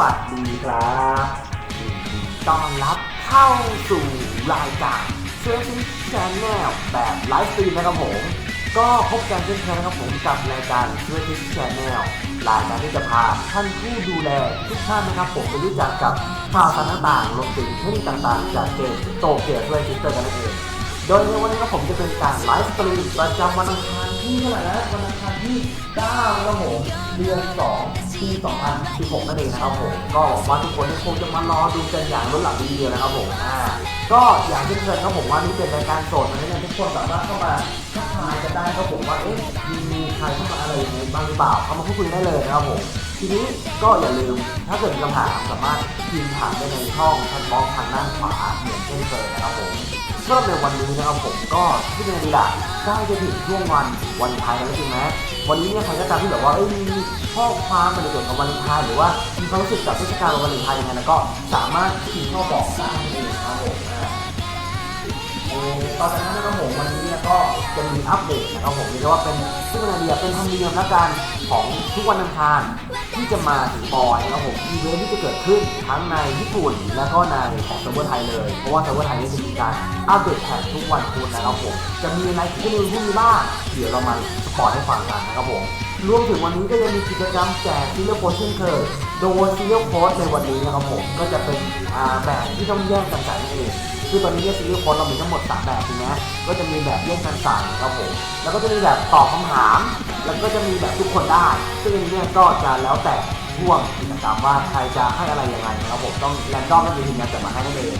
วัสดีครับยินดีต้อนรับเข้าสู่รายการเชื่อชิชนแนลแบบไลฟ์สตรีมนะครับผม ก็พบกันเช่นเคยนะครับผมกับรายการเชื่อชิชนแนลรายการที่จะพาท่านผู้ดูแลทุกท่านนะครับผมไปรู้จักกับข่าวสารต่างๆรวมถึงเทคนิคต่างๆ จากเกมโตเกียวด้วยซิสเตอร์กันนั่นเองโดยในวันนี้ครับผมจะเป็นการไลฟ์สตรีมประจำวันอังคารที่เท่าไหร่นะวันอังคารที่9นะครับผมเดือน2 ปี 2016 นั่นเองนะครับผม ก็ว่าทุกคนคงจะมารอดูกันอย่างล้นหลามทีเดียวนะครับผมอ่าก็อย่างที่เคยครับผมว่านี่เป็นรายการสดนะทุกคนสามารถเข้ามาทักทายกันได้ครับผมว่าเอ๊ะมีใครเข้ามาอะไรอย่างนี้บ้างหรือเปล่าเข้ามาพูดคุยได้เลยนะครับผมทีนี้ก็อย่าลืมถ้าเกิดมีคำถามสามารถพิมพ์ถามได้ในช่องแชทบ็อกซ์ทางด้านขวาเหมือนเช่นเคยนะครับผม สำหรับในวันนี้นะครับผมก็ที่เป็นดีละใกล้จะถึงช่วงวันวันไทยแล้วจริงไหมวันนี้เนี่ยใครก็ตามที่แบบว่าเอ้ยมีข้อความในเกี่ยวกับวันไทยหรือว่ามีความรู้สึกกับเทศกาลวันไทยยังไงแล้วก็สามารถพิมพ์ข้อบอกได้นั่นเองครับผม ตอนจากนั้นนะครับผมวันนี้เนี่ยก็จะมีอัปเดตนะครับผมเรียกว่าเป็นซึ่งเป็นไอเดียเป็นธรรมเนียมและการของทุกวันอังคารที่จะมาถึงบอยนะครับผมอีเวนท์ที่จะเกิดขึ้นทั้งในญี่ปุ่น และก็ในของเซิร์ฟเวอร์ไทยเลย เพราะว่าเซิร์ฟเวอร์ไทยนี่จะมีการอัปเดตแพททุกวันพุธนะครับผมจะมีอะไรที่มีที่มีบ้างเดี๋ยวเรามาสปอร์ตให้ฟังกันนะครับผมรวมถึงวันนี้ก็ยังมีกิจกรรมแจกซีเรียลโค้ดเช่นเคยโดยซีเรียลโค้ดในวันนี้นะครับผมก็จะเป็นอ่าแบบที่ต้องแย่งกันจ่ายนั่นเอง คือตอนนี้เนี่ยซีรีส์โค้ดเรามีทั้งหมด3แบบใช่ไหมก็จะมีแบบเล่นการสั่งนะครับผมแล้วก็จะมีแบบตอบคำถาม แล้วก็จะมีแบบทุกคนได้ ซึ่งอันนี้เนี่ยก็จะแล้วแต่ช่วงกิจกรรมว่าใครจะให้อะไรยังไงนะครับผมต้องแรนดอมก็มีทีมงานจัดมาให้นั่นเอง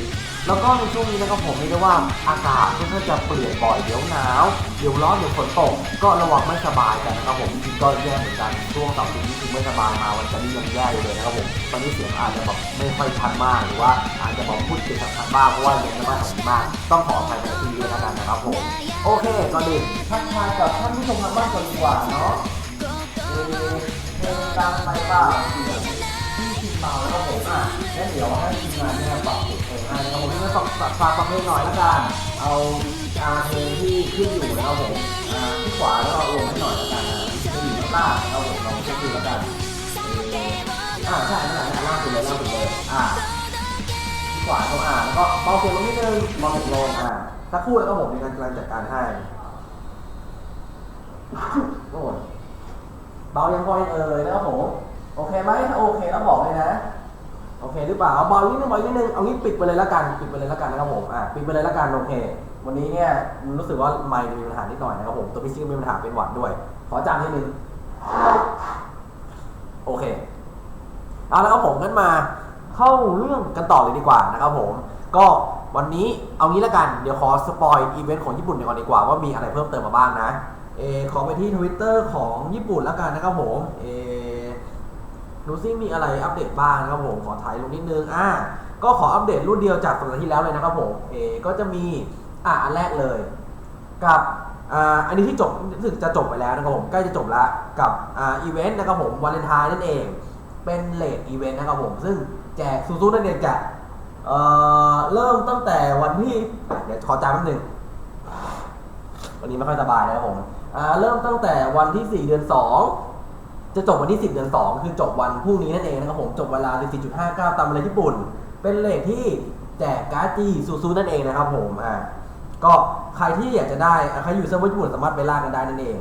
แล้วก็ในช่วงนี้นะครับผมเรียกได้ว่าอากาศค่อนข้างจะเปลี่ยนบ่อยเดี๋ยวหนาวเดี๋ยวร้อนเดี๋ยวฝนตก ก็ระวังไม่สบายกันนะครับผมจริงก็แย่เหมือนกันช่วงสองปีนี้คือไม่สบายมาวันจันทร์นี้ยังแย่อยู่เลยนะครับผมตอนนี้เสียงอาจจะแบบไม่ค่อยชัดมากหรือว่าอาจจะบอกพูดติดขัดๆบ้างเพราะว่ายังไม่ค่อยของมาก ต้องขออภัยในที่นี้ด้วยแล้วกันนะครับผมโอเคก่อนอื่นทักทายกับท่านผู้ชมทางบ้านก่อนดีกว่าเนาะเออเพลงดังไปเปล่า เสียงที่ทีมเบผมอะงั้นเดี๋ยวให้ทีมงานเนี่ยปรับเสียงเพลงให้นะครับผมงั้นฝากฝากฝากฟังเพลงหน่อยละกัน เอาอาเพลงที่ขึ้นอยู่นะครับผมอ่าที่ขวาแล้วก็ลงให้หน่อยละกันนะที่อยู่ข้างล่างนะครับผมลองเช็คดูละกันอ่าใช่นั่นแหละนั่นแหละล่างสุดเลยล่างสุดเลยอ่าที่ขวาตรงอ่าแล้วก็เบาเสียงลงนิดนึงเบาเสียงลงอ่าสักครู่แล้วก็ผมมีการกำลังจัดการให้โอ้ยเบายังพอยังเอ่ยนะครับผม โอเคไหมถ้าโอเคแล้วบอกเลยนะ โอเคหรือเปล่าเอาเบานิดนึงเบานิดนึงเอางี้ปิดไปเลยละกัน ปิดไปเลยละกันนะครับผม อะปิดไปเลยละกันโอเค วันนี้เนี่ยรู้สึกว่าไมค์มีปัญหานิดหน่อยนะครับผม ตัวพี่ซิ่งมีปัญหาเป็นหวัดด้วย ขอจำนิดนึง โอเค เอาแล้วครับผมงั้นมาเข้าเรื่องกันต่อเลยดีกว่านะครับผม ก็วันนี้เอางี้ละกัน เดี๋ยวขอสปอยอีเวนต์ของญี่ปุ่นก่อนดีกว่าว่ามีอะไรเพิ่มเติมมาบ้างนะ เอขอไปที่ทวิตเตอร์ของญี่ปุ่นล้วกันนะครับผม เอ ดูซิมีอะไรอัปเดตบ้างนะครับผมขอถ่ายลงนิดนึงอ่าก็ขออัปเดตรุ่นเดียวจากสัปดาห์ที่แล้วเลยนะครับผมเอก็จะมีอ่าอันแรกเลย กับอ่าอันนี้ที่จบรู้สึกจะจบไปแล้วนะครับผมใกล้จะจบแล้วกับอ่าอีเวนต์นะครับผมวาเลนไทน์นั่นเอง เป็นเลดอีเวนต์นะครับผมซึ่งแจกซูซูนั่นเองจะเอ่อเริ่มตั้งแต่วันที่เดี๋ยวขอจำแป๊บนึงวันนี้ไม่ค่อยสบายนะครับผมอ่าเริ่มตั้งแต่วันที่ 4 เดือน 2 จะจบวันที่ 10 เดือน 2 คือจบวันพรุ่งนี้นั่นเองนะครับผมจบเวลา 14.59 ตามเวลาญี่ปุ่น เป็นเลทที่แจกการ์ดจีซูซูนั่นเองนะครับผมอ่าก็ใครที่อยากจะได้ใครอยู่เซิร์ฟเวอร์ญี่ปุ่นสามารถไปล่ากันได้นั่นเอง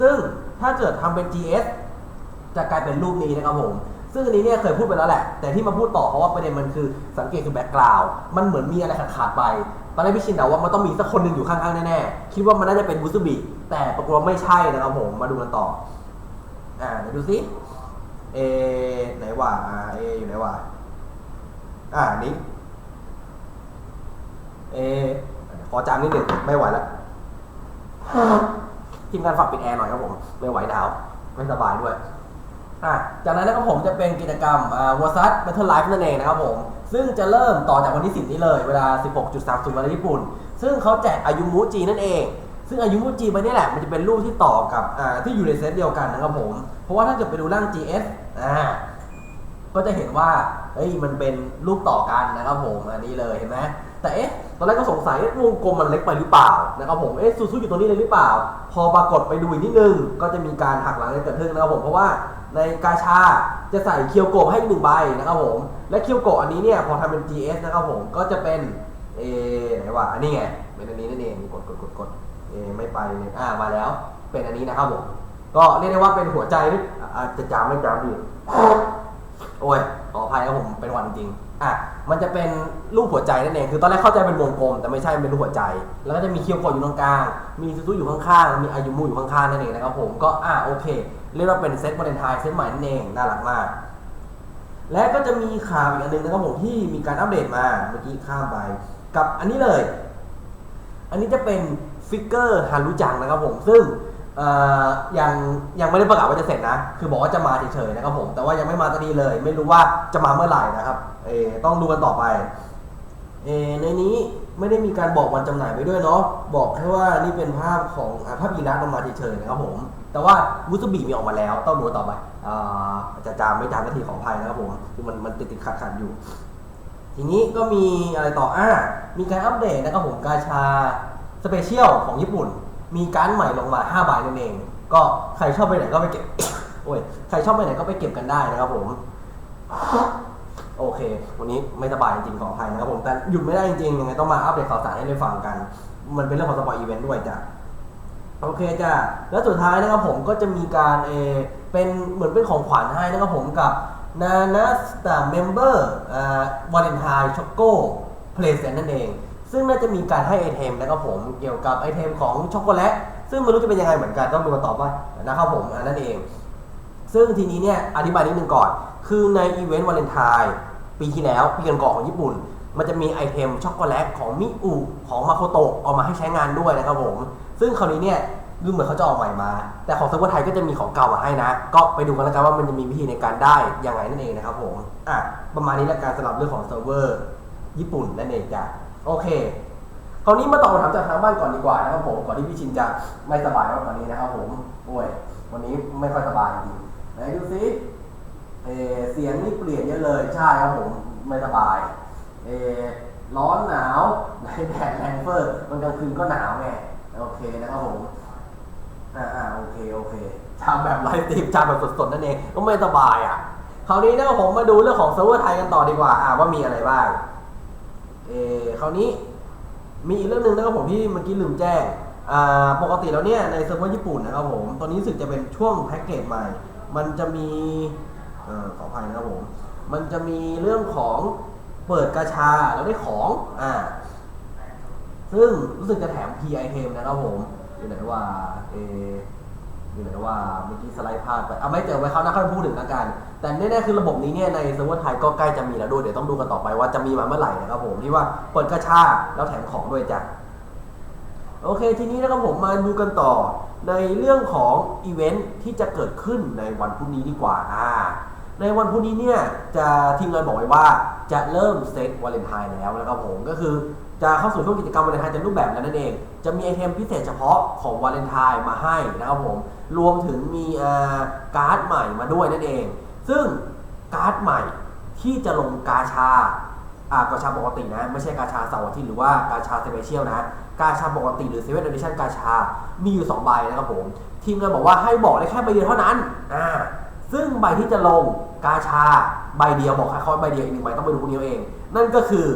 ซึ่งถ้าเกิดทำเป็น GS จะกลายเป็นรูปนี้นะครับผม ซึ่งอันนี้เนี่ยเคยพูดไปแล้วแหละ แต่ที่มาพูดต่อเพราะว่าประเด็นมันคือสังเกตคือแบ็กกราวด์มันเหมือนมีอะไรขาดๆไป ตอนแรกพี่ชินเดาว่ามันต้องมีสักคนหนึ่งอยู่ข้างๆแน่ๆ คิดว่ามันน่าจะเป็นบุซุบิแต่ปรากฏว่าไม่ใช่นะครับผม มาดูกันต่อ อ่าเดี๋ยวดูสิเอไหนวะอ่าเออยู่ไหนวะอ่านี้เอขอจามนิดหนึ่งไม่ไหวแล้วทีมงานฝากปิดแอร์หน่อยครับผมไม่ไหวหนาวไม่สบายด้วยอะจากนั้นนะครับผมจะเป็นกิจกรรมอ่าวอซัสเบทเทิลไลฟ์นั่นเองนะครับผม ซึ่งจะเริ่มต่อจากวันที่ 10 นี้เลย เวลา 16.30เวลาญี่ปุ่น ซึ่งเขาแจกอายุมุจีนั่นเอง ซึ่งอายุมุจีมันนี่แหละมันจะเป็นรูปที่ต่อกับอ่าที่อยู่ในเซตเดียวกันนะครับผม เพราะว่าถ้าเกิดไปดูร่าง GS อ่าก็จะเห็นว่าเฮ้ยมันเป็นรูปต่อกันนะครับผมอันนี้เลยเห็นไหมแต่เอ๊ะตอนแรกก็สงสัยวงกลมมันเล็กไปหรือเปล่านะครับผมเอ๊ะซูซูอยู่ตรงนี้เลยหรือเปล่า พอปรากฏไปดูอีกนิดนึง ก็จะมีการหักหลังกันเกิดขึ้นนะครับผมเพราะว่าในกาชาจะใส่เคียวโกะให้หนึ่งใบนะครับผมและเคียวโกะอันนี้เนี่ยพอทำเป็น GS นะครับผมก็จะเป็นเอไหนวะอันนี้ไงเป็นอันนี้นั่นเองกดกดกดกด เอไม่ไปเนี่ยอ่ามาแล้ว เป็นอันนี้นะครับผมก็เรียกได้ว่าเป็นหัวใจหรืออาจะจำไม่จำดีโอ้ยขออภัยครับผมเป็นวันจริงอะมันจะเป็นรูปหัวใจนั่นเองคือตอนแรกเข้าใจเป็นวงกลม แต่ไม่ใช่เป็นรูปหัวใจ แล้วก็จะมีเคียวโกะอยู่ตรงกลาง มีซูซูอยู่ข้างๆมีอายุมูอยู่ข้างๆนั่นเองนะครับผมก็อะโอเค เรียกว่าเป็นเซตวาเลนไทน์เซตใหม่นั่นเองน่ารักมากและก็จะมีข่าวอีกอันหนึงนะครับผมที่มีการอัปเดตมาเมื่อกี้ข้ามไป กับอันนี้เลย อันนี้จะเป็น ฟิกเกอร์ฮารุจังนะครับผม ซึ่งเอ่อยังยังไม่ได้ประกาศว่าจะเสร็จนะ คือบอกว่าจะมาเฉยๆนะครับผม แต่ว่ายังไม่มาตอนนี้เลย ไม่รู้ว่าจะมาเมื่อไหร่นะครับเออต้องดูกันต่อไปเออในนี้ไม่ได้มีการบอกวันจำหน่ายไว้ด้วยเนาะ บอกแค่ว่านี่เป็นภาพของอภาพอีรักออกมาเฉยๆนะครับผม แต่ว่ามุสบีมีออกมาแล้ว ต้องดูต่อไปอจะจามไม่จามนาทีของอภัยนะครับผมคือมันมันติดติดขัดขัดๆอยู่ ทีนี้ก็มีอะไรต่ออ่ามีการอัปเดตนะครับผมกาชา สเปเชียลของญี่ปุ่น มีการดใหม่ลงมา5ใบนั่นเอง ก็ใครชอบไปไหนก็ไปเก็บ โอ้ย ใครชอบไปไหนก็ไปเก็บกันได้นะครับผม โอเค วันนี้ไม่สบายจริงๆขออภัยนะครับผม แต่หยุดไม่ได้จริงๆยังไงต้องมาอัปเดตข่าวสารให้ได้ฟังกัน มันเป็นเรื่องของสปอยอีเวนต์ด้วยจ้ะโอเคจ้ะ แล้วสุดท้ายนะครับผมก็จะมีการเอเป็นเหมือนเป็นของขวัญให้นะครับผมกับนานาสตาเมมเบอร์อ่าวาเลนไทน์ช็อกโก้เพลสนั่นเอง ซึ่งน่าจะมีการให้ไอเทมนะครับผมเกี่ยวกับไอเทมของช็อกโกแลตซึ่งไม่รู้จะเป็นยังไงเหมือนกันต้องดูกันต่อไปนะครับผมอันนั่นเอง ซึ่งทีนี้เนี่ยอธิบายนิดนึงก่อน คือในอีเวนต์วาเลนไทน์ปีที่แล้วปีก่อนของญี่ปุ่น มันจะมีไอเทมช็อกโกแลตของมิอุของมาโคโตะออกมาให้ใช้งานด้วยนะครับผม ซึ่งคราวนี้เนี่ยดูเหมือนเขาจะออกใหม่มา แต่ของเซิร์ฟเวอร์ไทยก็จะมีของเก่ามาให้นะ ก็ไปดูกันแล้วกันว่ามันจะมีวิธีในการได้ยังไงนั่นเองนะครับผม อะ ประมาณนี้แล้วการสำหรับเรื่องของเซิร์ฟเวอร์ญี่ปุ่นนั่นเองจ้ะ โอเคคราวนี้มาตอบคำถามจากทางบ้านก่อนดีกว่านะครับผมก่อนที่พี่ชินจะไม่สบายมากกว่านี้นะครับผมโอ้ยวันนี้ไม่ค่อยสบายจริงไหนดูซิเอเสียงนี่เปลี่ยนเยอะเลยใช่ครับผมไม่สบายเอร้อนหนาวในแดดแรงเฟอร์มันกลางคืนก็หนาวไงโอเคนะครับผมอ่าอ่าโอเคโอเคชามแบบไลฟ์สตรีมชามแบบสดๆนั่นเองก็ไม่สบายอะคราวนี้นะครับผมมาดูเรื่องของเซิร์ฟเวอร์ไทยกันต่อดีกว่าอ่าว่ามีอะไรบ้าง เออคราวนี้มีอีกเรื่องหนึ่งนะครับผมที่เมื่อกี้ลืมแจ้งอ่าปกติแล้วเนี่ยในเซิร์ฟเวอร์ญี่ปุ่นนะครับผมตอนนี้รู้สึกจะเป็นช่วงแพ็กเกจใหม่ มันจะมีเออขออภัยนะครับผมมันจะมีเรื่องของเปิดกาชาแล้วได้ของอ่าซึ่งรู้สึกจะแถม P item นะครับผมอยู่ไหนว่าเอออยู่ไหนว่าเมื่อกี้สไลด์พลาดไปเอาไม่เจอไว้เขาวหน้าค่อยพูดถึงแล้วกัน แต่แน่ๆคือระบบนี้เนี่ยในเซิร์ฟเวอร์ไทยก็ใกล้จะมีแล้วด้วยเดี๋ยวต้องดูกันต่อไปว่าจะมีมาเมื่อไหร่นะครับผมที่ว่าเปิดกระชาแล้วแถมของด้วยจ้ะโอเคทีนี้นะครับผมมาดูกันต่อในเรื่องของอีเวนท์ที่จะเกิดขึ้นในวันพรุ่งนี้ดีกว่าอ่าในวันพรุ่งนี้เนี่ยจะทีมงานบอกไว้ว่าจะเริ่มเซตวาเลนไทน์แล้วนะครับผมก็คือจะเข้าสู่ช่วงกิจกรรมวาเลนไทน์เต็มรูปแบบแล้วนั่นเอง จะมีไอเทมพิเศษเฉพาะของวาเลนไทน์มาให้นะครับผมรวมถึงมีการ์ดใหม่มาด้วยนั่นเอง ซึ่งการ์ดใหม่ที่จะลงกาชาอ่ากาชาปกตินะ ไม่ใช่กาชาเสาร์อาทิตย์หรือว่ากาชาสเปเชียลนะ กาชาปกติหรือเซเว่นเอดิชั่นกาชา มีอยู่ 2 ใบนะครับผม ทีมงานบอกว่าให้บอกได้แค่ใบเดียวเท่านั้นอ่าซึ่งใบที่จะลงกาชาใบเดียวบอกแค่ข้อใบเดียวอีกหนึ่งใบต้องไปดูคนเดียวเอง นั่นก็คือ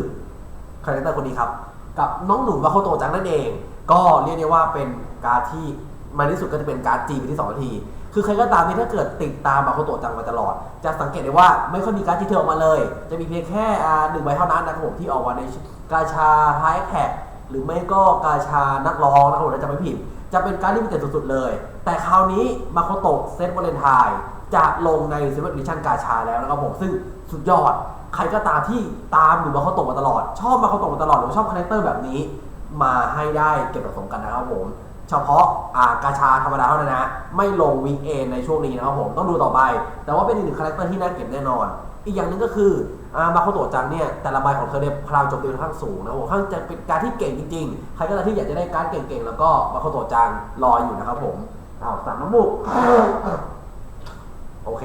คาแรคเตอร์คนนี้ครับ กับน้องหนุ่มวาโคโตจังนั่นเอง ก็เรียกได้ว่าเป็นการดที่มาที่สุดก็จะเป็นการดจีนที่สองที คือใครก็ตามที่ถ้าเกิดติดตามมาโคโตะจังมาตลอด จะสังเกตได้ว่าไม่ค่อยมีการดที่เธอออกมาเลย จะมีเพียงแค่อ่าหนึ่งใบเท่านั้นนะครับผมที่ออกมาในกาชาไฮแท็กหรือไม่ก็กาชานักร้องนะครับผมถ้าจะไม่ผิด จะเป็นการดที่พิเศษสุดๆเลย แต่คราวนี้มาโคโตะเซตวาเลนไทน์จะลงในเซเว่นดิชั่นกาชาแล้วนะครับผมซึ่งสุดยอด ใครก็ตามที่ตามหรือมาเขาตกมาตลอด ชอบมาเขาตกมาตลอดหรือชอบคาแรคเตอร์แบบนี้ มาให้ได้เก็บสะสมกันนะครับผม เฉพาะอ่ากาชาธรรมดาเท่านั้นนะ ไม่ลงวีคเอนในช่วงนี้นะครับผมต้องดูต่อไป แต่ว่าเป็นอีกหนึ่งคาแรคเตอร์ที่น่าเก็บแน่นอน อีกอย่างหนึ่งก็คืออามาโคโตจังเนี่ยแต่ละใบของเธอเนี่ยพลังโจมตีค่อนข้างสูงนะครับผมค่อนข้างจะเป็นการที่เก่งจริงๆ ใครก็ตามที่อยากจะได้การดเก่งๆ แล้วก็มาโคโตจังรออยู่นะครับผมอ้าวสั่งน้ำมูกโอเค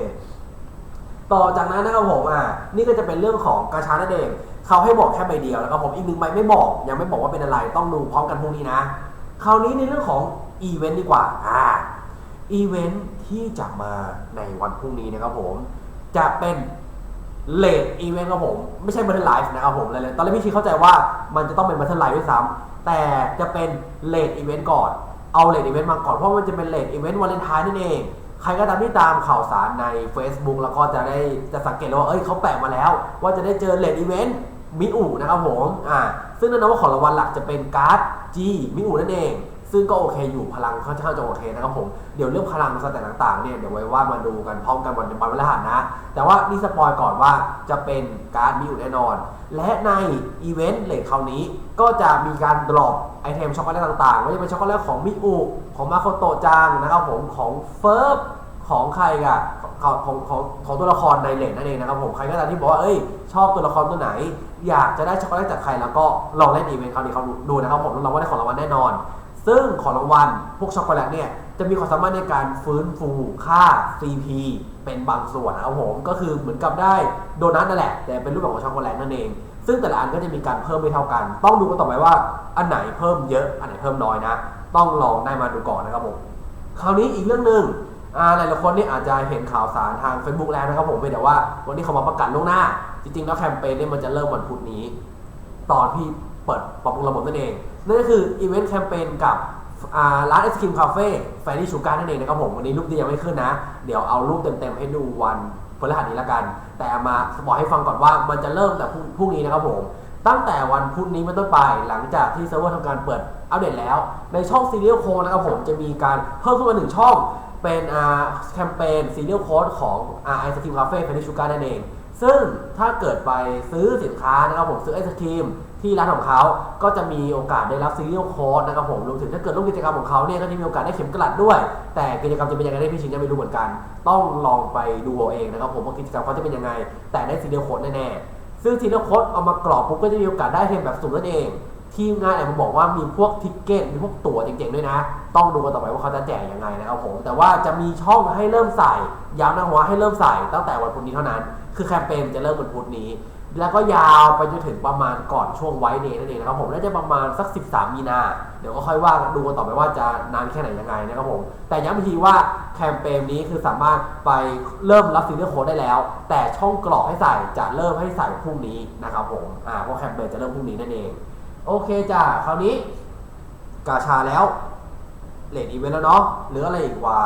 ต่อจากนั้นนะครับผมอะนี่ก็จะเป็นเรื่องของกาชานั่นเองเขาให้บอกแค่ใบเดียวแล้วก็ผมอีกหนึ่งใบไม่บอก ยังไม่บอกว่าเป็นอะไรต้องดูพร้อมกันพรุ่งนี้นะ คราวนี้ในเรื่องของอีเวนต์ดีกว่า อ่า อีเวนท์ที่จะมาในวันพรุ่งนี้นะครับผม จะเป็นเลดอีเวนต์ครับผม ไม่ใช่บัตเทิลไลฟ์นะครับผมเลยตอนแรกพี่ชีเข้าใจว่ามันจะต้องเป็นบัตเทิลไลฟ์ด้วยซ้ำแต่จะเป็นเลดอีเวนต์ก่อน เอาเลดอีเวนต์มาก่อน เพราะมันจะเป็นเลดอีเวนต์วาเลนไทน์นั่นเอง ใครก็ตามที่ตามข่าวสารใน Facebook แล้วก็จะได้จะสังเกตว่า เอ้ยเขาแปะมาแล้ว ว่าจะได้เจอเลดอีเวนต์ มิอูนะครับผมอ่าซึ่งแน่นอนว่าของรางวัลหลักจะเป็นการ์ดจีมิอูนั่นเอง ซึ่งก็โอเคอยู่พลังค่อนข้างจะโอเคนะครับผม เดี๋ยวเรื่องพลังสแตทต่างๆเนี่ยเดี๋ยวไว้ว่ามาดูกันพร้อมกันวันวันพฤหัสนะ แต่ว่านี่สปอยก่อนว่าจะเป็นการ์ดมิอูแน่นอน และในอีเวนต์เลทคราวนี้ก็จะมีการดรอปไอเทมช็อกโกแลตต่างๆไม่ว่าจะเป็นช็อกโกแลตของมิอูของมาโคโตจังนะครับผมของเฟิร์ฟ ของใครอะของของของของตัวละครในเลนนั่นเองนะครับผมใครก็ตามที่บอกว่าเอ้ยชอบตัวละครตัวไหน อยากจะได้ช็อกโกแลตจากใครแล้วก็ลองเล่นอีเวนต์คราวนี้เขาดูนะครับผมรับรองว่าได้ของรางวัลแน่นอน ซึ่งของรางวัลพวกช็อกโกแลตเนี่ยจะมีความสามารถในการฟื้นฟูค่า CP เป็นบางส่วนนะครับผมก็คือเหมือนกับได้โดนัทนั่นแหละ แต่เป็นรูปแบบของช็อกโกแลตนั่นเอง ซึ่งแต่ละอันก็จะมีการเพิ่มไม่เท่ากัน ต้องดูกันต่อไปว่าอันไหนเพิ่มเยอะอันไหนเพิ่มน้อยนะ ต้องลองได้มาดูก่อนนะครับผมคราวนี้อีกเรื่องหนึ่ง หลายๆคนนี่อาจจะเห็นข่าวสารทาง Facebook แล้วนะครับผมเพียงแต่ว่าวันนี้เขามาประกาศล่วงหน้า จริงๆ แล้วแคมเปญเนี่ยมันจะเริ่มวันพุธนี้ ตอนที่เปิดปรับปรุงระบบนั่นเอง นั่นก็คืออีเวนต์แคมเปญกับร้านไอศครีมคาเฟ่แฟรี่ชูการ์นั่นเองนะครับผม วันนี้รูปที่ยังไม่ขึ้นนะ เดี๋ยวเอารูปเต็มๆให้ดูวันพฤหัสนี้ละกัน แต่มาบอกให้ฟังก่อนว่ามันจะเริ่มแต่พรุ่งพรุ่งนี้นะครับผม ตั้งแต่วันพุธนี้เป็นต้นไปหลังจากที่เซิร์ฟเวอร์ทำการเปิด อัปเดตแล้ว ในช่องซีเรียลโค้ดนะครับผมจะมีการเพิ่มขึ้นมาหนึ่งช่อง เป็นแคมเปญซีเรียลโค้ดของไอศครีมคาเฟ่เฟรนชูการ์นั่นเอง ซึ่งถ้าเกิดไปซื้อสินค้านะครับผมซื้อไอศครีมที่ร้านของเขาก็จะมีโอกาสได้รับซีเรียลโค้ดนะครับผมรวมถึงถ้าเกิดร่วมกิจกรรมของเขาเนี่ยก็จะมีโอกาสได้เข็มกลัดด้วย แต่กิจกรรมจะเป็นยังไงได้พี่ชิงยังไม่รู้เหมือนกัน ต้องลองไปดูเอาเองนะครับผมว่ากิจกรรมเขาจะเป็นยังไง แต่ได้ซีเรียลโค้ดแน่ๆซึ่งทีเรียลโค้ดเอามากรอบปุ๊บก็จะมีโอกาสได้เทมแบบสุ่มนั่นเอง ทีมงานแอบมาบอกว่ามีพวกทิกเก็ตมีพวกตั๋วเจ๋งๆด้วยนะ ต้องดูกันต่อไปว่าเขาจะแจกยังไงนะครับผม แต่ว่าจะมีช่องให้เริ่มใส่ย้ำนะว่าให้เริ่มใส่ตั้งแต่วันพุธนี้เท่านั้น คือแคมเปญจะเริ่มวันพุธนี้ แล้วก็ยาวไปจนถึงประมาณก่อนช่วงไวเดย์นั่นเองนะครับผม น่าจะประมาณสัก 13 มีนา เดี๋ยวก็ค่อยว่าดูกันต่อไปว่าจะนานแค่ไหนยังไงนะครับผม แต่ย้ำอีกทีว่าแคมเปญนี้คือสามารถไปเริ่มรับซีเรียลโค้ดได้แล้ว แต่ช่องกรอกให้ใส่จะเริ่มให้ใส่พรุ่งนี้นะครับผม อ่า เพราะแคมเปญจะเริ่มพรุ่งนี้นั่นเอง โอเคจ้ะคราวนี้ กาชาแล้วเลดอีเวนต์แล้วเนาะเหลืออะไรอีกว่า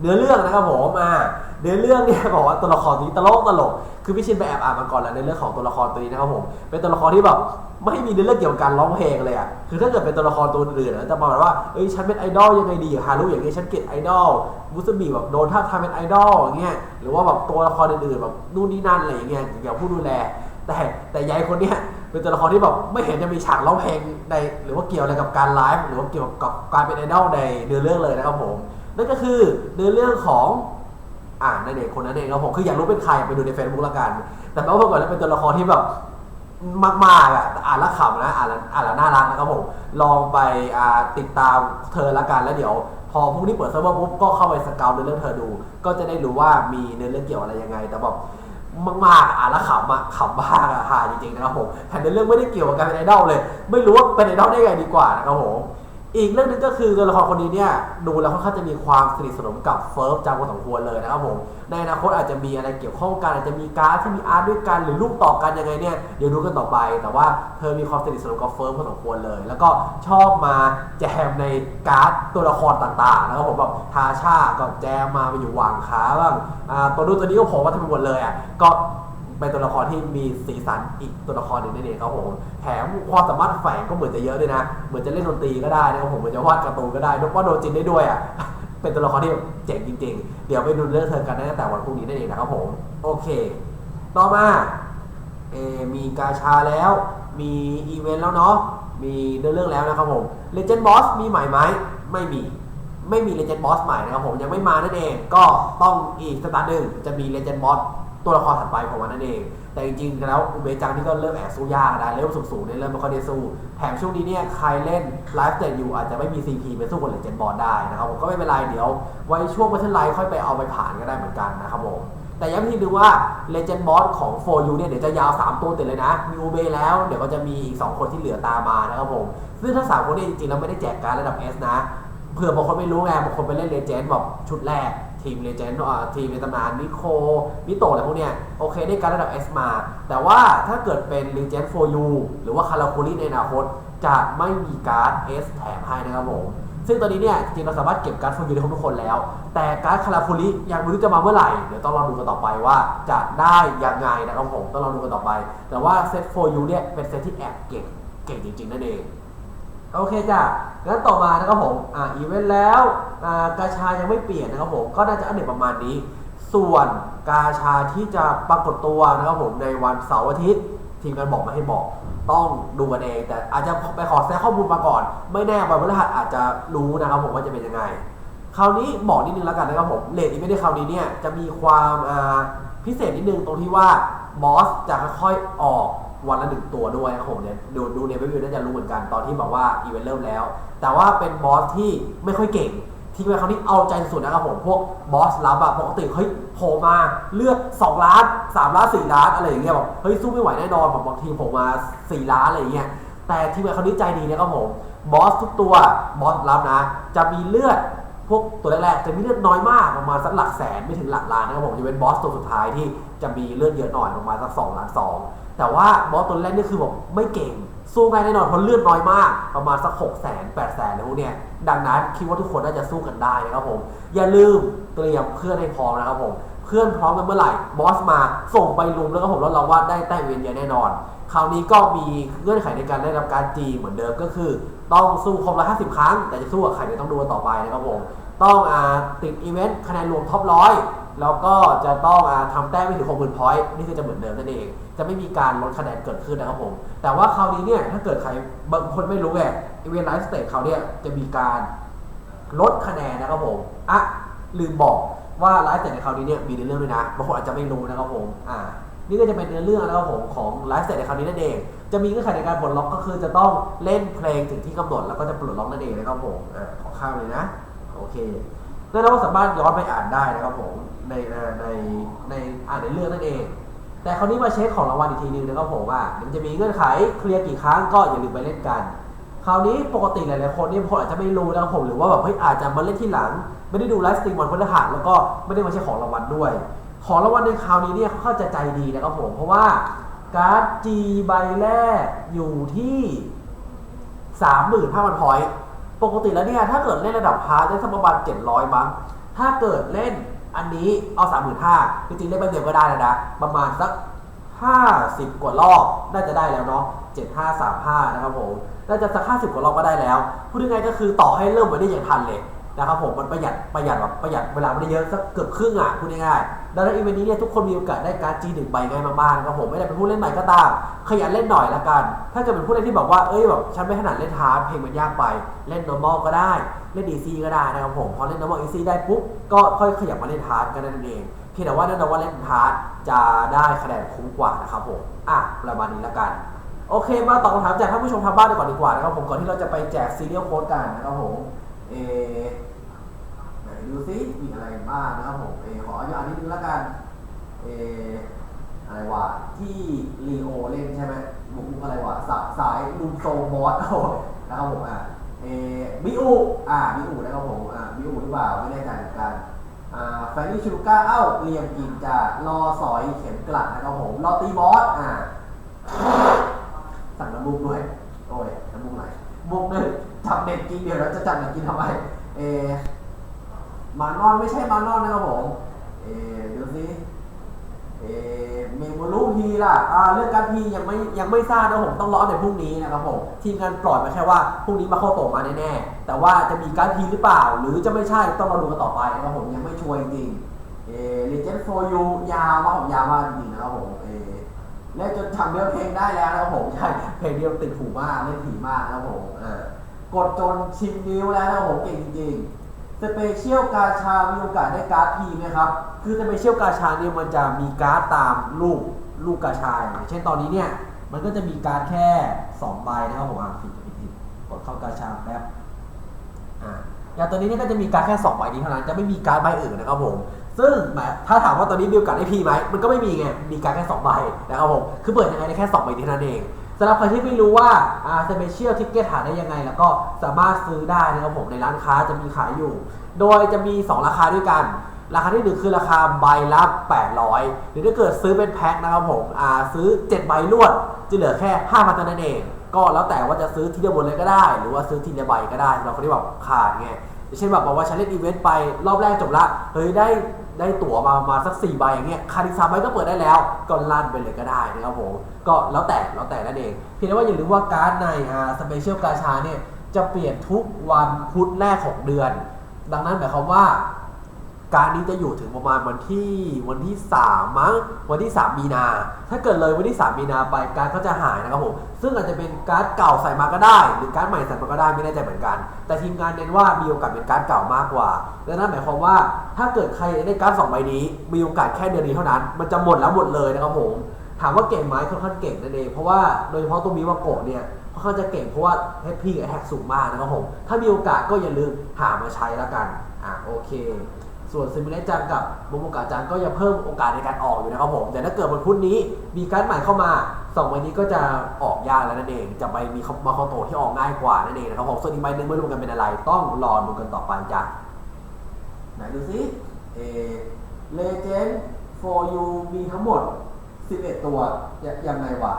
เนื้อเรื่องนะครับผมอ่าเนื้อเรื่องเนี่ยบอกว่าตัวละครนี้ตลกตลก คือพี่ชินไปแอบอ่านมาก่อนแล้วในเรื่องของตัวละครตัวนี้นะครับผม เป็นตัวละครที่แบบไม่มีเนื้อเรื่องเกี่ยวกับการร้องเพลงเลยอะ คือถ้าเกิดเป็นตัวละครตัวอื่นๆนะจะบอกว่าเอ้ยฉันเป็นไอดอลยังไงดีฮารุอย่างเงี้ยฉันเกลียดไอดอลมุสบีแบบโดนท่าทามเป็นไอดอลอย่างเงี้ย หรือว่าแบบตัวละครอื่นๆแบบนู่นนี่นั่นอะไรอย่างเงี้ยเกี่ยวกับผู้ดูแล แต่แต่ยายคนเนี้ยเป็นตัวละครที่แบบไม่เห็นจะมีฉากร้องเพลงในหรือว่าเกี่ยวอะไรกับการไลฟ์หรือว่าเกี่ยวกับการเป็นไอดอลในเนื้อเรื่องเลยนะครับผมนั่นก็คือเนื้อเรื่องของอ่านั่นเองคนนั้นเองครับผมคืออยากรู้เป็นใครไปดูใน Facebook ละกัน แต่แม้ว่าก่อนแล้วเป็นตัวละครที่แบบมากๆอะอ่านแล้วขำนะอ่านแล้วอ่านแล้วน่ารักนะครับผมลองไปติดตามเธอละกันแล้วเดี๋ยว พอพรุ่งนี้เปิดเซิร์ฟเวอร์ปุ๊บก็เข้าไปสเกลเนื้อเรื่องเธอดู ก็จะได้รู้ว่ามีเนื้อเรื่องเกี่ยวอะไรยังไงแต่แบบ มากๆอะอ่านแล้วขำอะขำบ้ากอะฮาจริงๆนะครับผมแต่เนื้อเรื่องไม่ได้เกี่ยวกับการเป็นไอดอลเลย ไม่รู้ว่าเป็นไอดอลได้ไงดีกว่านะครับผม อีกเรื่องหนึงก็คือตัวละครคนนี้เนี่ยดูแล้วค่อนข้างจะมีความสนิทสนมกับเฟิร์ฟจางพอสมควรเลยนะครับผมในอนาคตอาจจะมีอะไรเกี่ยวข้องกันอาจจะมีการ์ดที่มีอาร์ตด้วยกันหรือรูปต่อกันยังไงเนี่ยเดี๋ยวดูกันต่อไป แต่ว่าเธอมีความสนิทสนมกับเฟิร์ฟพอสมควรเลย แล้วก็ชอบมาแจมในการ์ดตัวละครต่างๆนะครับผมแบบทาชาก็แจมมาไปอยู่หว่างขาบ้างตัวนู้นตัวนี้ก็โผล่มาทั้งหมดเลยอะก็ เป็นตัวละครที่มีสีสันอีกตัวละครหนึ่งนั่นเองครับผมแถมความสามารถแฝงก็เหมือนจะเยอะด้วยนะ เหมือนจะเล่นดนตรีก็ได้นะครับผมเหมือนจะวาดการ์ตูนก็ได้นกว่าโดนจินได้ด้วยอะเป็นตัวละครที่เจ๋งจริง ๆ เดี๋ยวไปดูเรื่องเธอกันได้ตั้งแต่วันพรุ่งนี้นั่นเองนะครับผมโอเค ต่อมาเอมีกาชาแล้ว มีอีเวนต์แล้วเนาะมีเรื่องแล้วนะครับผม Legend Boss มีใหม่ไหมไม่มีไม่มี Legend Boss ใหม่นะครับผมยังไม่มานั่นเอง ก็ต้องอีกสตาร์หนึ่งจะมี Legend Boss ตัวละครถัดไปของมันนั่นเอง แต่จริงๆแล้วอุเบจังนี่ก็เริ่มแอบสู้ยากนะเริ่มสูงๆเนี่ยเริ่มไม่ค่อยได้สู้แถมช่วงนี้เนี่ยใครเล่นไลฟ์สเตจอยู่อาจจะไม่มี CP ไปสู้กับ Legend Boss ได้นะครับผมก็ไม่เป็นไรเดี๋ยว ไว้ช่วงวัฒนไลค่อยไปเอาไปผ่านก็ได้เหมือนกันนะครับผมแต่ย้ำทีนึงว่า Legend Boss ของ 4U เนี่ยเดี๋ยวจะยาว 3 ตัวติดเลยนะ มีอูเบแล้ว เดี๋ยวก็จะมีอีก 2 คนที่เหลือตามมานะครับผม ซึ่งทั้ง3คนเนี่ยจริงๆ แล้วไม่ได้แจกการระดับ S นะ เผื่อบางคนไม่รู้ไงบางคนไปเล่นเลเจนด์แบบชุดแรก ทีมเลเจนด์อ่าทีมในตำนานนิโคมิโตะอะไรพวกเนี้ยโอเคได้การระดับ S มา แต่ว่าถ้าเกิดเป็น Legend for You หรือว่าคาราคูริในอนาคต จะไม่มีการ์ด S แถมให้นะครับผม ซึ่งตอนนี้เนี่ยจริงเราสามารถเก็บการ์ด for you ได้ครบทุกคนแล้ว แต่การ์ดคาราคูริยังไม่รู้จะมาเมื่อไหร่ เดี๋ยวต้องรอดูกันต่อไปว่าจะได้ยังไงนะครับผมต้องรอดูกันต่อไป แต่ว่าเซต for you เนี่ยเป็นเซตที่แอบเก่งเก่งจริงๆนั่นเอง โอเคจ้ะงั้นต่อมานะครับผมอ่าอีเวนต์แล้วอ่ากาชายังไม่เปลี่ยนนะครับผมก็น่าจะอัปเดตประมาณนี้ ส่วนกาชาที่จะปรากฏตัวนะครับผมในวันเสาร์อาทิตย์ทีมงานบอกมาให้บอกต้องดูกันเองแต่อาจจะไปขอแซงข้อมูลมาก่อน ไม่แน่วันพฤหัสอาจจะรู้นะครับผมว่าจะเป็นยังไง คราวนี้บอกนิดนึงแล้วกันนะครับผมเลดอีเวนต์ในคราวนี้เนี่ยจะมีความพิเศษนิดนึงตรงที่ว่าบอสจะค่อยๆออก วันละหนึ่งตัวด้วยนะผมเนี่ยดูดูในเว็บวิวน่าจะรู้เหมือนกันตอนที่บอกว่าอีเวนต์เริ่มแล้ว แต่ว่าเป็นบอสที่ไม่ค่อยเก่ง ที่มงานคราวนี้เอาใจสุดนะครับผมพวกบอสลับอะปกติเฮ้ยโผล่มาเลือด2ล้าน3ล้าน4ล้านอะไรอย่างเงี้ยบอกเฮ้ยสู้ไม่ไหวแน่นอนแบบบางทีผล่มา4ล้านอะไรอย่างเงี้ยแต่ทีมงานคราวนี้ใจดีนะครับผมบอสทุกตัวบอสลับนะ จะมีเลือด วกตัวแรกๆจะมีเลือดน้อยมากประมาณสักหลักแสนไม่ถึงหลักล้านนะครับผมจะเป็นบอสตัวสุดท้ายที่จะมีเลือดเยอะหน่อยประมาณสัก2ล้าน2แต่ว่าบอสตัวแรกนี่คือแบบไม่เก่งสู้ง่ายแน่นอนเพราะเลือดน้อยมากประมาณสัก6แสน8แสนอะไรพวกเนี้ยดังนั้นคิดว่าทุกคนน่าจะสู้กันได้นะครับผมอย่าลืมเตรียมเพื่อนให้พร้อมนะครับผมเพื่อนพร้อมกันเมื่อไหร่บอสมาส่งไปลุมแล้วก็ผมรับรองว่าได้แต้มเวียนเยอะแน่นอน คราวนี้ก็มีเงื่อนไขในการได้รับการจีเหมือนเดิมก็คือ ต้องสู้ครบละ50 ครั้ง แต่จะสู้กับใครเดี๋ยวต้องดูกันต่อไปนะครับผมต้องอาติดอีเวนต์คะแนนรวมท็อปร้อยแล้วก็จะต้องอาทำแต้มไม่ถึง60,000พอยต์นี่คือจะเหมือนเดิมนั่นเอง จะไม่มีการลดคะแนนเกิดขึ้นนะครับผม แต่ว่าคราวนี้เนี่ยถ้าเกิดใครบางคนไม่รู้ไงอีเวนต์ไลฟ์สเตทเขาวเนี่ยจะมีการลดคะแนนนะครับผมอะลืมบอกว่าไลฟ์สเตทในคราวนี้เนี่ยมีเนื้อเรื่องด้วยนะบางคนอาจจะไม่รู้นะครับผมอ่า นี่ก็จะเป็นเนื้อเรื่องนะครับผมของไลฟ์สเตทในคราวนี้นั่นเอง จะมีเงื่อนไขในการปลดล็อกก็คือจะต้องเล่นเพลงถึงที่กำหนดแล้วก็จะปลดล็อกนั่นเองนะครับผมอขอข้ามเลยนะ โอเคนั่นเราสามารถย้อนไปอ่านได้นะครับผมในในในอ่านในเรื่องนั่นเอง แต่คราวนี้มาเช็คของรางวัลอีกทีนึงนะครับผมว่า มันจะมีเงื่อนไขเคลียร์กี่ครั้งก็อย่าลืมไปเล่นกัน คราวนี้ปกติหลายๆคนเนี่ยบางคนอาจจะไม่รู้นะครับผมหรือว่าแบบเฮ้ยอาจจะมาเล่นที่หลัง ไม่ได้ดูไลฟ์สตรีมวันพฤหัสแล้วก็ไม่ได้มาเช็คของรางวัลด้วย ของรางวัลในคราวนี้เนี่ยเขาจะใจดีนะครับผม เพราะว่าการ์ด G ใบแรกอยู่ที่ 35,000พอยต์ปกติแล้วเนี่ยถ้าเกิดเล่นระดับพาร์ทได้สักประมาณ700มั้งถ้าเกิดเล่นอันนี้เอา35,000จริงๆเล่นใบเดียวก็ได้แล้วนะประมาณสัก 50 กว่ารอบน่าจะได้แล้วเนาะ7535 นะครับผมน่าจะสัก 50 กว่ารอบก็ได้แล้ว พูดง่ายๆก็คือต่อให้เริ่มไว้ได้อย่างทันเลย นะครับผมมันประหยัดประหยัดแบบประหยัดเวลาไม่ได้เยอะสักเกือบครึ่งอะพูดง่ายๆดังนั้นอีเวนต์นี้เนี่ยทุกคนมีโอกาสได้การ์ด G หนึ่งใบง่ายมากๆนะครับผมไม่ได้เป็นผู้เล่นใหม่ก็ตามขยันเล่นหน่อยละกัน ถ้าเกิดเป็นผู้เล่นที่บอกว่าเอ้ยแบบฉันไม่ถนัดเล่นฮาร์ดเพลงมันยากไป เล่น normal ก็ได้เล่น easy ก็ได้นะครับผมพอเล่น normal easy ได้ปุ๊บก็ค่อยขยับมาเล่นฮาร์ดกันนั่นเองเพียงแต่ว่าแน่นอนว่าเล่นฮาร์ดจะได้คะแนนคุ้มกว่านะครับผมอะประมาณนี้ละกันโอเค มาตอบคำถามจากท่านผู้ชมทางบ้านก่อนดีกว่านะครับผมก่อนที่เราจะไปแจกซีเรียลโค้ดกันนะครับผม เอไหนดูซิมีอะไรบ้างนะครับผมเออขออนุญาตนิดนึงแล้วกันเออะไรวะที่ลีโอเล่นใช่ไหมบุกอะไรวะสายสายลุมโซมอสโอ้นะครับผมอะเอบิอูอ่าบิอูนะครับผมอ่าบิอูหรือเปล่าไม่แน่ใจเหมือนกันอ่าแฟนนี่ชูก้าเอ้าเรียมกินจะรอสอยเข็มกลัดนะครับผมรอตีบอสอ่าสั่งน้ำมูกด้วยโอ้ยน้ำมูกไหลมุกหนึ่ง จับเด็กกินเดี๋ยวแล้วจะจับเด็กกินทำไมเอมานอนไม่ใช่มานอนนะครับผมเอเดี๋ยวสิเอเมมโมรูพีล่ะอ่าเรื่องการพียังไม่ยังไม่ทราบนะผมต้องรอในพรุ่งนี้นะครับผมทีมงานปล่อยมาแค่ว่าพรุ่งนี้มาเข้าโตมาแน่ๆแต่ว่าจะมีการพีหรือเปล่า หรือจะไม่ใช่ต้องรอดูกันต่อไปนะครับผมยังไม่ชัวร์จริงเออ Legend for You ยาวมากผมยาวมากจริงๆนะครับผมเออเล่นจนจำเนื้อเพลงได้แล้วนะครับผมใช่เพลงเดียวติดหูมากเล่นถี่มากนะครับผม กดจนชิมนิ้วแล้วนะครับผมเก่งจริงๆสเปเชียลกาชา มีโอกาสได้การ์ดพีไหมครับ คือสเปเชียลกาชาเนี่ยมันจะมีการ์ดตามรูปลูกกาชาอย่างเช่นตอนนี้เนี่ย มันก็จะมีการ์ดแค่ 2 ใบนะครับผมอ่านผิดผิดผิดกดเข้ากาชาแป๊บอ่าอย่างตัวนี้เนี่ยก็จะมีการ์ดแค่2ใบนี้เท่านั้น จะไม่มีการ์ดใบอื่นนะครับผมซึ่งแหมถ้าถามว่าตอนนี้มีโอกาสได้พีไหมมันก็ไม่มีไง มีการดแค่2ใบนะครับผม คือเปิดยังไงได้แค่2ใบนี้เท่านั้นเองำหรับใครที่ไม่รู้ว่าอ่าสเปเชียลทิกเก็ตหาได้ยังไง แล้วก็สามารถซื้อได้นะครับผมในร้านค้าจะมีขายอยู่ โดยจะมี 2 ราคาด้วยกัน ราคาที่หนึ่งคือราคาใบละ 800 หรือถ้าเกิดซื้อเป็นแพ็คนะครับผมอ่าซื้อ 7 ใบรวด จะเหลือแค่5,000เท่านั้นเอง ก็แล้วแต่ว่าจะซื้อทีเดียวหมดเลยก็ได้ หรือว่าซื้อทีละใบก็ได้สำหรับคนที่แบบขาดไง อย่างเช่นแบบบอกว่าฉันเล่นอีเวนต์ไปรอบแรกจบละเฮ้ยได้ได้ตั๋วมามาสัก4ใบอย่างเงี้ยคาริซามใบก็เปิดได้แล้วก็ลั่นไปเลยก็ได้นะครับผมก็แล้วแต่แล้วแต่นั่นเองเพียงแต่ว่าอย่าลืมว่าการ์ดในอ่าสเปเชียลกาชาเนี่ยจะเปลี่ยนทุกวันพุธแรกของเดือน ดังนั้นหมายความว่า การนี้จะอยู่ถึงประมาณวันที่วันที่3มั้งวันที่ 3 มีนา ถ้าเกิดเลยวันที่ 3 มีนาไปการก็จะหายนะครับผมซึ่งอาจจะเป็นการ์ดเก่าใส่มาก็ได้ หรือการ์ดใหม่ใส่มาก็ได้ไม่แน่ใจเหมือนกัน แต่ทีมงานเน้นว่ามีโอกาสเป็นการ์ดเก่ามากกว่าดังนั้นหมายความว่าถ้าเกิดใครได้การ์ดสองใบนี้มีโอกาสแค่เดือนนี้เท่านั้น มันจะหมดแล้วหมดเลยนะครับผมถามว่าเก่งไหมค่อนข้างเก่งนั่นเองเพราะว่าโดยเฉพาะตัวมิวาโกะเนี่ยค่อนข้างจะเก่งเพราะว่า HP กับ Attack สูงมากนะครับผมถ้ามีโอกาสก็อย่าลืมหามาใช้แล้วกันอะโอเค ส่วนซิมิเลจังกับโมโมกะจังก็ยังเพิ่มโอกาสในการออกอยู่นะครับผม แต่ถ้าเกิดวันพุธนี้มีการดใหม่เข้ามาสองใบนี้ก็จะออกยากแล้วนั่นเอง จะไปมีมาคอโตที่ออกง่ายกว่านั่นเองนะครับผม ส่วนอีกใบหนึ่งไม่รู้กันเป็นอะไร ต้องรอดูกันต่อไปจ้ะไหนดูซิเอเลเจนด์ for you มีทั้งหมด 11 ตัวยังยังไงวะ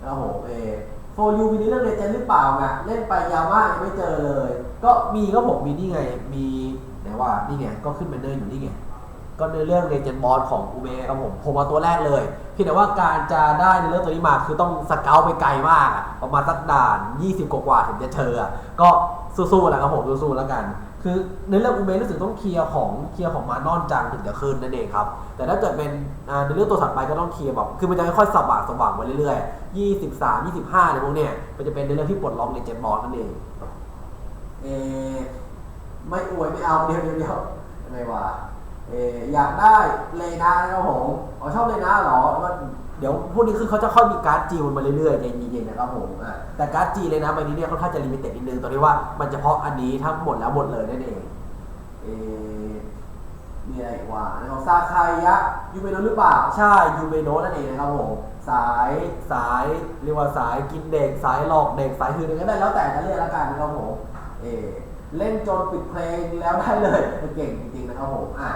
นะครับผมเอ for you มีในเรื่องเลเจนด์หรือเปล่าไงเล่นไปยาวมากยังไม่เจอเลย ก็มีก็ผมมีนี่ไงมี ไหนว่านี่ไงก็ขึ้นเป็นเนอร์อยู่นี่ไงก็ในเรื่องเลเจนบอสของอูเบะครับผมผมมาตัวแรกเลยเพียงแต่ว่าการจะได้ในเรื่องตัวนี้มาคือต้องสเกลไปไกลมากอะประมาณสักด่าน 20 กว่าถึงจะเจออก็สู้ๆนะครับผมสู้ๆแล้วกัน คือในเรื่องอูเบรู้สึกต้องเคลียร์ของเคลียร์ของมานอนจังถึงจะขึ้นนั่นเองครับ แต่ถ้าเกิดเป็นในเรื่องตัวถัดไปก็ต้องเคลียร์แบบคือมันจะค่อยๆสว่างสว่างมาเรื่อยๆ 23 25อะไรพวกเนี้ยมันจะเป็นในเรื่องที่ปลดล็อกเลเจนด์บอสนั่นเอง ไม่อวยไม่เอาเดียวเดียวเดียวยังไงวะเอออยากได้เลนานะครับผมอ๋อชอบเลนาเหรอวก็เดี๋ยวพวกนี้คือเขาจะค่อยมีการ์ดจีมันมาเรื่อยๆใจเย็นๆนะครับผมแต่การ์ดจีเลยนะใบนี้เนี่ยค่อนข้างจะลิมิเต็ดนิดนึงตรงที่ว่ามันเฉพาะอันนี้ทั้งหมดแล้วหมดเลยนั่นเองเออมีอะไรอีกวะนะครับซาคายะยูเบโนหรือเปล่า ใช่ยูเบโนนั่นเองนะครับผมสายสายเรียกว่าสายกินเด็กสายหลอกเด็กสายหื่นก็ได้แล้วแต่จะเรียกล้วกันนะครับผมเออ เล่นจนปิดเพลงแล้วได้เลยเก่งจริงๆนะครับผมอะ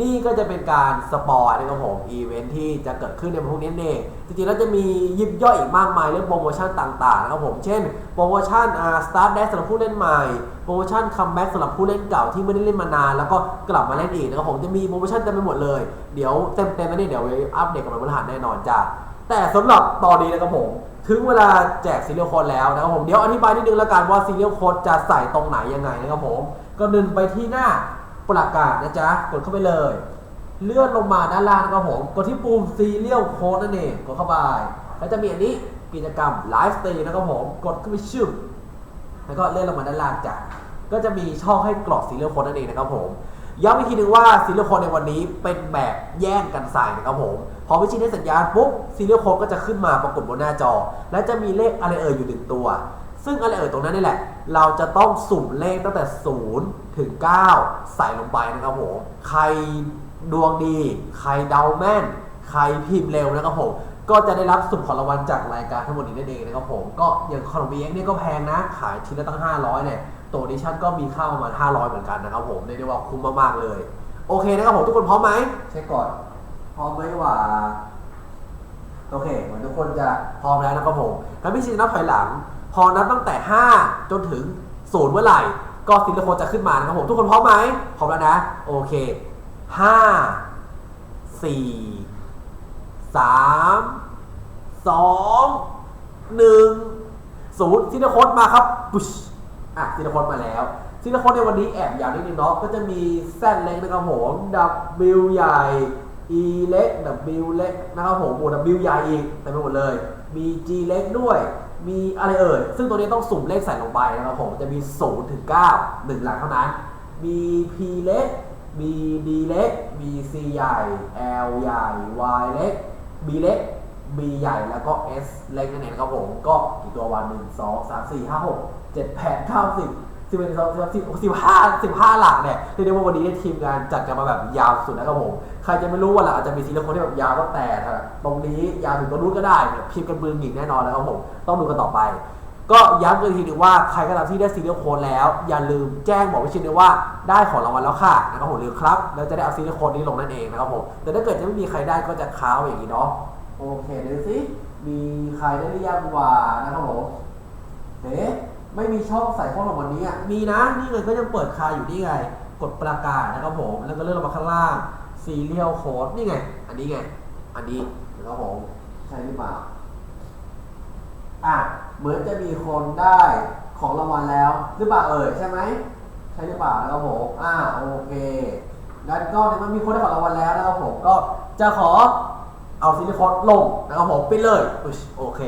นี่ก็จะเป็นการสปอยนะครับผมอีเวนท์ที่จะเกิดขึ้นในวันพรุ่งนี้เองจริงๆแล้วจะมียิบย่อยอีกมากมายเรื่องโปรโมชั่นต่างๆนะครับผม เช่นโปรโมชั่นอ่าสตาร์ทแดสำหรับผู้เล่นใหม่ โปรโมชั่นคัมแบ็กสำหรับผู้เล่นเก่าที่ไม่ได้เล่นมานาน แล้วก็กลับมาเล่นอีกนะครับผมจะมีโปรโมชั่นเต็มไปหมดเลย เดี๋ยวเต็มๆแล้วนี่ยเดี๋ยวไว้อัปเดตกับมันบริหารแน่นอนจ้ะ แต่สำหรับตอนนี้นะครับผม ถึงเวลาแจกซีเรียลโค้ดแล้วนะครับผม เดี๋ยวอธิบายนิดนึงแล้วกันว่าซีเรียลโค้ดจะใส่ตรงไหนยังไงนะครับผม ก็เดินไปที่หน้าประกาศนะจ๊ะ กดเข้าไปเลย เลื่อนลงมาด้านล่างนะครับผม กดที่ปุ่ม Serial Code นั่นเอง กดเข้าไปแล้วจะมีอันนี้กิจกรรม Live Stream นะครับผม กดเข้าไปชื่อแล้วก็เลื่อนลงมาด้านล่างจ้ะ ก็จะมีช่องให้กรอก Serial Code นั่นเองนะครับผม ย้ำอีกทีหนึ่งว่า Serial Code ในวันนี้เป็นแบบแย่งกันใส่นะครับผม พอวิชิตได้สัญญาณปุ๊บ Serial Code ก็จะขึ้นมาปรากฏบนหน้าจอ และจะมีเลขอะไรเอ่ยอยู่หนึ่งตัว ซึ่งอะไรเอ่ยตรงนั้นนี่แหละ เราจะต้องสุ่มเลขตั้งแต่ 0 ถึง 9 ใส่ลงไปนะครับผมใครดวงดี ใครเดาแม่น ใครพิมพ์เร็วนะครับผมก็จะได้รับสุ่มของรางวัลจากรายการทั้งหมดนี้นั่นเองนะครับผมก็อย่างขนมเบียงเนี่ยก็แพงนะ ขายทีละตั้ง 500เนี่ยตัวดิชั่นก็มีค่าประมาณ500 เหมือนกันนะครับผมเรียกได้ว่าคุ้มมากๆเลย โอเคนะครับผมทุกคนพร้อมไหมเช็คก่อน พร้อมไหมว่า โอเคเหมือนทุกคนจะพร้อมแล้วนะครับผมแล้วพี่ชินนับถอยหลัง พอนับตั้งแต่ 5 จนถึงศูนย์เมื่อไหร่ ก็ซิลิโคนจะขึ้นมานะครับผมทุกคนพร้อมไหมพร้อมแล้วนะ โอเค5 4 3 2 1ศูนย์ซิลิโคนมาครับปุ๊ชอะซิลิโคนมาแล้วซิลิโคนในวันนี้แอบยาวนิดนึงเนาะก็จะมีแซนเล็กนะครับผม W ใหญ่ e เล็ก w เล็กนะครับผมบวก w ใหญ่อีกเต็มไหมดเลย มี g เล็กด้วย มีอะไรเอ่ย ซึ่งตัวนี้ต้องสุ่มเลขใส่ลงไปนะครับผม จะมี0ถึง9 1 หลักเท่านั้น มี p เล็กมี d เล็ก b c ใหญ่ l ใหญ่ y เล็ก b เล็ก b ใหญ่แล้วก็ s เล็กนั่นเองครับผม ก็กี่ตัววัน 1 2 3 4 5 6 7 8 9 10 สิบเอ็ดสิบสิบห้าสิบห้าหลักเนี่ยเรียกได้ว่าวันนี้ทีมงานจัดกันมาแบบยาวสุดนะครับผมใครจะไม่รู้ว่าหลังอาจจะมีซีรีส์คนที่แบบยาวตั้งแต่ตรงนี้ยาวถึงตรงนู้นก็ได้เนี่ยพิมพ์กันบืนหญิงแน่นอนนะครับผมต้องดูกันต่อไป ก็ย้ำกันอีกทีหนึงว่าใครก็ตามที่ได้ซีรีส์โค้ดแล้ว อย่าลืมแจ้งบอกวิชินด้วยว่าได้ของรางวัลแล้วค่ะนะครับผมหรือครับแล้วจะได้เอาซีรีส์โค้ดนี้ลงนั่นเองนะครับผมแต่ถ้าเกิดจะไม่มีใครได้ก็จะค้าวอย่างนี้เนาะโอเคเดี๋ยวสิมีใครได้หรือยังว่านะครับผมเอ๊ะ ไม่มีช่องใส่ข้อความวันนี้อะมีนะ นี่เลยก็ยังเปิดคาอยู่นี่ไง กดประกาศนะครับผม แล้วก็เลื่อนลงมาข้างล่าง ซีเรียลโค้ดนี่ไง อันนี้ไง อันนี้นะครับผมใช่หรือเปล่า อะ เหมือนจะมีคนได้ของรางวัลแล้ว หรือเปล่าเอ่ยใช่ไหมใช่หรือเปล่านะครับผม อ่าโอเคงั้นก็ในเมื่อมีคนได้ของรางวัลแล้วนะครับผม ก็จะขอเอาซิลิโคนลงนะครับผมไปเลยอุ๊ยโอเค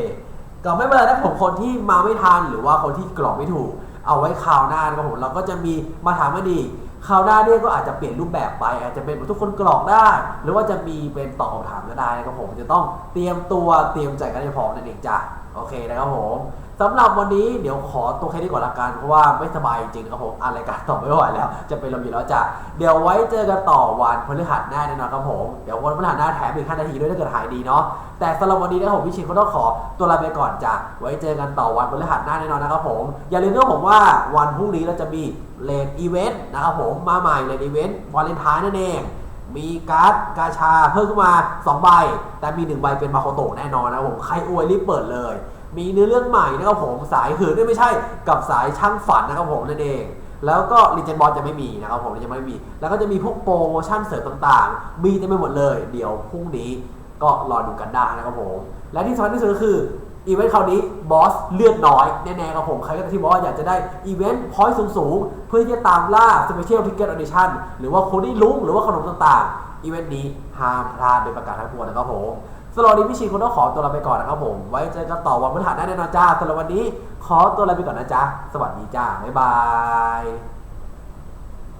ก็ไม่เป็นไรนะผมคนที่มาไม่ทันหรือว่าคนที่กรอกไม่ถูก เอาไว้คราวหน้านะครับผมเราก็จะมีมาถามมาดีคราวหน้าเนี่ยก็อาจจะเปลี่ยนรูปแบบไป อาจจะเป็นเหมือนทุกคนกรอกได้ หรือว่าจะมีเป็นตอบคำถามก็ได้นะครับผมจะต้องเตรียมตัวเตรียมใจกันให้พร้อมนั่นเองจ้ะโอเคนะครับผม สำหรับวันนี้เดี๋ยวขอตัวแค่นี้ก่อนละกันเพราะว่าไม่สบายจริงครับผมอ่านรายการต่อไม่ไหวแล้ว จะเป็นลมอยู่แล้วจ้ะเดี๋ยวไว้เจอกันต่อวันพฤหัสหน้าแน่นอนครับผมเดี๋ยววันพฤหัสหน้าแถมอีก5นาทีด้วยถ้าเกิดหายดีเนาะแต่สำหรับวันนี้นะผมพี่ชินก็ต้องขอตัวลาไปก่อนจ้ะไว้เจอกันต่อวันพฤหัสหน้าแน่นอนนะครับผมอย่าลืมนะผมว่าวันพรุ่งนี้เราจะมีเลนอีเวนต์นะครับผมมาใหม่เลนอีเวนต์วาเลนไทน์นั่นเองมีการ์ดกาชาเพิ่มขึ้นมา 2 ใบ แต่มี 1 ใบเป็นมาโคโตะแน่นอนนะครับผม ใครอวยรีบเปิดเลย มีเนื้อเรื่องใหม่นะครับผมสายหื่นไม่ใช่กับสายช่างฝันนะครับผมนั่นเอง แล้วก็รีเจนบอลจะไม่มีนะครับผมจะไม่มี แล้วก็จะมีพวกโปรโมชั่นเสริมต่างๆ มีเต็มไปหมดเลย เดี๋ยวพรุ่งนี้ก็รอดูกันได้นะครับผมและที่สำคัญที่สุดก็คืออีเวนต์คราวนี้บอสเลือดน้อยแน่ๆครับผมใครก็ที่บอกว่าอยากจะได้อีเวนต์พอยต์สูงๆ เพื่อที่จะตามล่า Special Ticket Audition หรือว่าโคดี้ลุ้งหรือว่าขนมต่างๆ อีเวนต์นี้ห้ามพลาดโดยประกาศทั้งปวงนะครับผม สำหรับวันนี้พี่ชีคนต้องขอตัวลาไปก่อนนะครับผม ไว้เจอกันต่อวันพฤหัสหน้าแน่นอนจ้าสำหรับวันนี้ขอตัวลาไปก่อนนะจ้าสวัสดีจ้าบ๊ายบาย